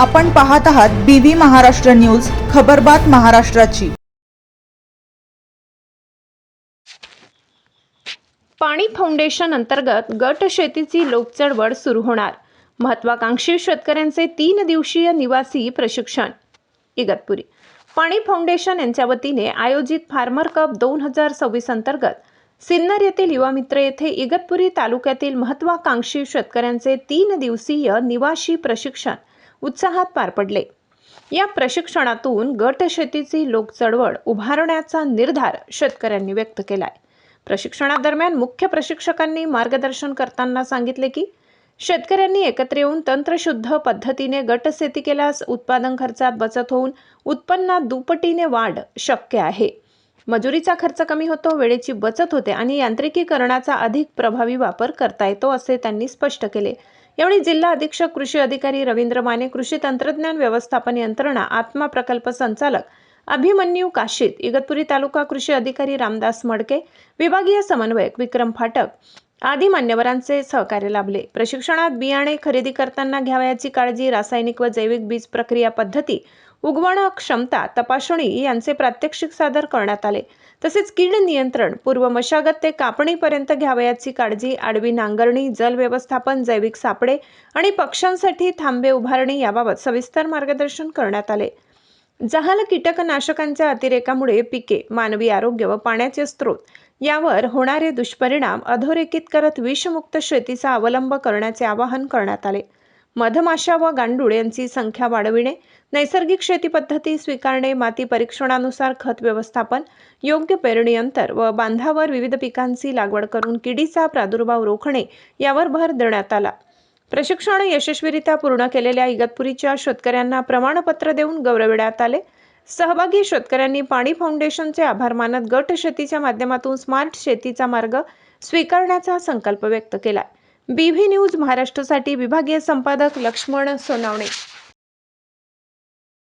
आपण पाहत आहात बीव्ही महाराष्ट्र न्यूज खबरबात महाराष्ट्राची. पाणी फाउंडेशन अंतर्गत गट शेतीची लोकचळवळ सुरू होणार. महत्वाकांक्षी शेतकऱ्यांचे तीन दिवसीय निवासी प्रशिक्षण. इगतपुरी. पाणी फाउंडेशन यांच्या वतीने आयोजित फार्मर कप दोन हजार सव्वीस अंतर्गत सिन्नर येथील युवा मित्र येथे इगतपुरी तालुक्यातील महत्वाकांक्षी शेतकऱ्यांचे तीन दिवसीय निवासी प्रशिक्षण. उत्साहात पार पडले. या प्रशिक्षणातून गट शेतीची लोकचळवळ उभारण्याचा निर्धार शेतकऱ्यांनी व्यक्त केलाय. प्रशिक्षणादरम्यान मुख्य प्रशिक्षकांनी मार्गदर्शन करताना सांगितले की शेतकऱ्यांनी एकत्र येऊन तंत्रशुद्ध पद्धतीने गट शेती केल्यास उत्पादन खर्चात बचत होऊन उत्पन्नात दुपटीने वाढ शक्य आहे. मजुरीचा खर्च कमी होतो वेळेची बचत होते आणि यांत्रिकीकरणाचा अधिक प्रभावी वापर करता येतो असे त्यांनी स्पष्ट केले. यावेळी जिल्हा अधीक्षक कृषी अधिकारी रवींद्र माने कृषी तंत्रज्ञान व्यवस्थापन यंत्रणा आत्मा प्रकल्प संचालक अभिमन्यू काशीत इगतपुरी तालुका कृषी अधिकारी रामदास मडके विभागीय समन्वयक विक्रम फाटक आदी मान्यवरांचे सहकार्य लाभले. प्रशिक्षणात बियाणे खरेदी करताना घ्यावयाची काळजी रासायनिक व जैविक बीज प्रक्रिया पद्धती उगवण क्षमता तपासणी यांचे प्रात्यक्षिक सादर करण्यात आले. तसेच कीड नियंत्रण पूर्व मशागत ते कापणीपर्यंत घ्यावयाची काळजी आडवी नांगरणी जल व्यवस्थापन जैविक सापडे आणि पक्ष्यांसाठी थांबे उभारणी याबाबत सविस्तर मार्गदर्शन करण्यात आले. जहाल कीटकनाशकांच्या अतिरेकामुळे पिके मानवी आरोग्य व पाण्याचे स्रोत यावर होणारे दुष्परिणाम अधोरेखित करत विषमुक्त शेतीचा अवलंब करण्याचे आवाहन करण्यात आले. मधमाशा व गांडूळ यांची संख्या वाढविणे नैसर्गिक शेती पद्धती स्वीकारणे माती परीक्षणानुसार खत व्यवस्थापन योग्य पेरणी अंतर व बांधावर विविध पिकांची लागवड करून किडीचा प्रादुर्भाव रोखणे यावर भर देण्यात आला. प्रशिक्षण यशस्वीरित्या पूर्ण केलेल्या इगतपुरीच्या शेतकऱ्यांना प्रमाणपत्र देऊन गौरविण्यात आले. सहभागी शेतकऱ्यांनी पाणी फाउंडेशनचे आभार मानत गट शेतीच्या माध्यमातून स्मार्ट शेतीचा मार्ग स्वीकारण्याचा संकल्प व्यक्त केला. बीव्ही न्यूज महाराष्ट्रासाठी विभागीय संपादक लक्ष्मण सोनावणे.